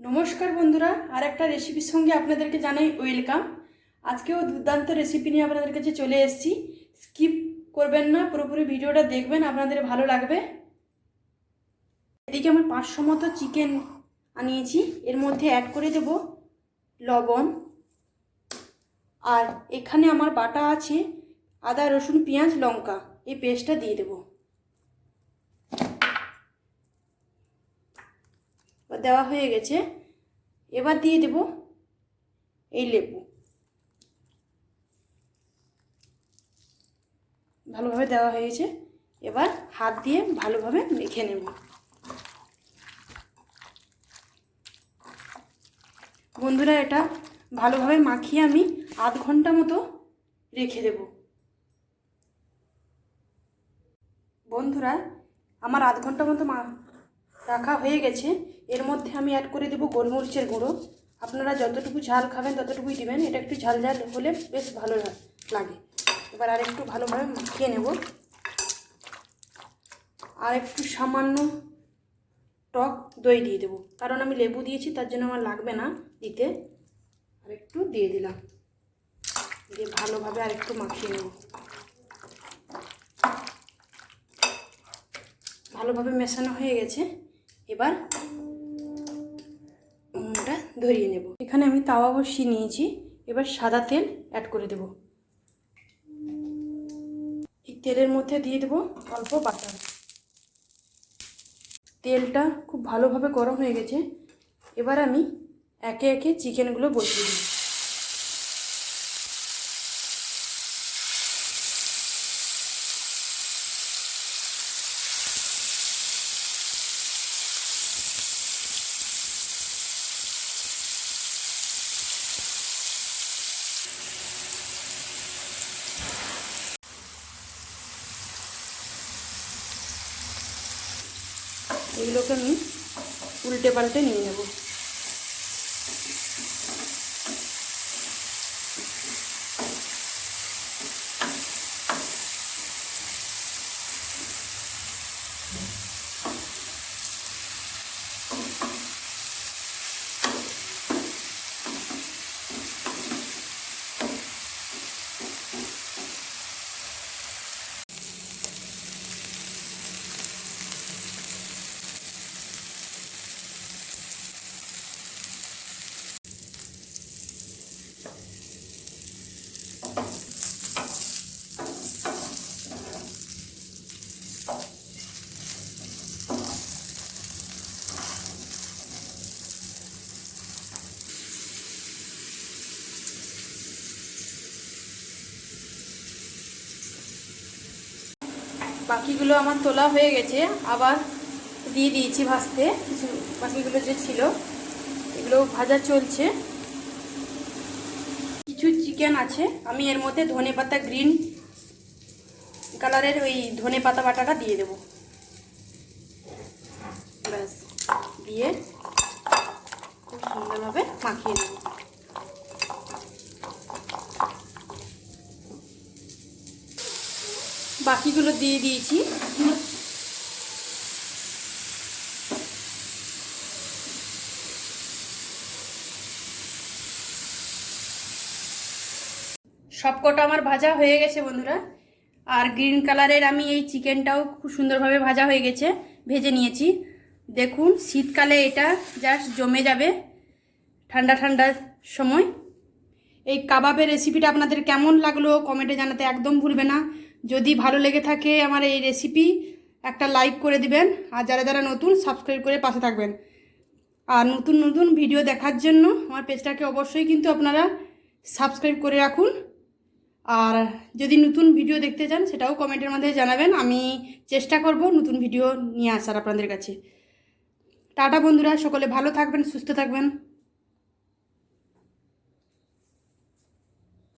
নমস্কার বন্ধুরা, আর একটা রেসিপির সঙ্গে আপনাদেরকে জানাই ওয়েলকাম আজকেও দুর্দান্ত রেসিপি নিয়ে আপনাদের কাছে চলে এসেছি। স্কিপ করবেন না, পুরোপুরি ভিডিওটা দেখবেন, আপনাদের ভালো লাগবে। এদিকে আমার পাঁচশো মতো চিকেন আনিয়েছি। এর মধ্যে অ্যাড করে দেব লবণ। আর এখানে আমার বাটা আছে আদা, রসুন, পেঁয়াজ, লঙ্কা। এই পেস্টটা দিয়ে দেবো। দেওয়া হয়ে গেছে। এবার দিয়ে দেব এই লেবু। ভালোভাবে দেওয়া হয়েছে। এবার হাত দিয়ে ভালোভাবে মেখে নেব। বন্ধুরা, এটা ভালোভাবে মাখিয়ে আমি আধ ঘণ্টা মতো রেখে দেব। বন্ধুরা, আমার আধ ঘণ্টা মতো মা রাখা হয়ে গেছে। এর মধ্যে আমি অ্যাড করে দেবো গোলমরিচের গুঁড়ো। আপনারা যতটুকু ঝাল খাবেন, ততটুকুই দিবেন। এটা একটু ঝাল ঝাল হলে বেশ ভালো লাগে। এবার আর একটু ভালোভাবে মাখিয়ে নেব। আর একটু সামান্য টক দই দিয়ে দেবো। কারণ আমি লেবু দিয়েছি, তার জন্য আমার লাগবে না দিতে। আর একটু দিয়ে দিলাম। দিয়ে ভালোভাবে আর একটু মাখিয়ে নেব। ভালোভাবে মেশানো হয়ে গেছে। এবার ওটা ধরিয়ে নেব। এখানে আমি তাওয়া বসিয়ে নিয়েছি। এবার সাদা তেল অ্যাড করে দেব। এই তেলের মধ্যে দিয়ে দেব অল্প বাটার। তেলটা খুব ভালোভাবে গরম হয়ে গেছে। এবার আমি একে একে চিকেনগুলো বসিয়ে দিই এগুলোকে আমি উল্টে পাল্টে নিয়ে নেব। বাকিগুলো আমার তোলা হয়ে গেছে। আবার দিয়ে দিয়েছি ভাজতে। কিছু বাকিগুলো যে ছিল, এগুলো ভাজা চলছে। কিছু চিকেন আছে। আমি এর মধ্যে ধনে পাতা গ্রিন কালারের ওই ধনে পাতা বাটাটা দিয়ে দেব। ব্যাস, দিয়ে খুব সুন্দরভাবে মাখিয়ে বাকিগুলো দিয়ে দিয়েছি। সবকটা আমার ভাজা হয়ে গেছে বন্ধুরা। আর গ্রিন কালারের আমি এই চিকেনটাও খুব সুন্দরভাবে ভাজা হয়ে গেছে, ভেজে নিয়েছি। দেখুন, শীতকালে এটা জাস্ট জমে যাবে ঠান্ডা ঠান্ডার সময়। এই কাবাবের রেসিপিটা আপনাদের কেমন লাগল কমেন্টে জানাতে একদম ভুলবে না। যদি ভালো লেগে থাকে আমার এই রেসিপি একটা লাইক করে দিবেন। আর যারা যারা নতুন সাবস্ক্রাইব করে পাশে থাকবেন। আর নতুন নতুন ভিডিও দেখার জন্য আমার পেজটাকে অবশ্যই কিন্তু আপনারা সাবস্ক্রাইব করে রাখুন। আর যদি নতুন ভিডিও দেখতে চান, সেটাও কমেন্টের মধ্যে জানাবেন। আমি চেষ্টা করব নতুন ভিডিও নিয়ে আসার আপনাদের কাছে। টাটা বন্ধুরা, সকলে ভালো থাকবেন, সুস্থ থাকবেন।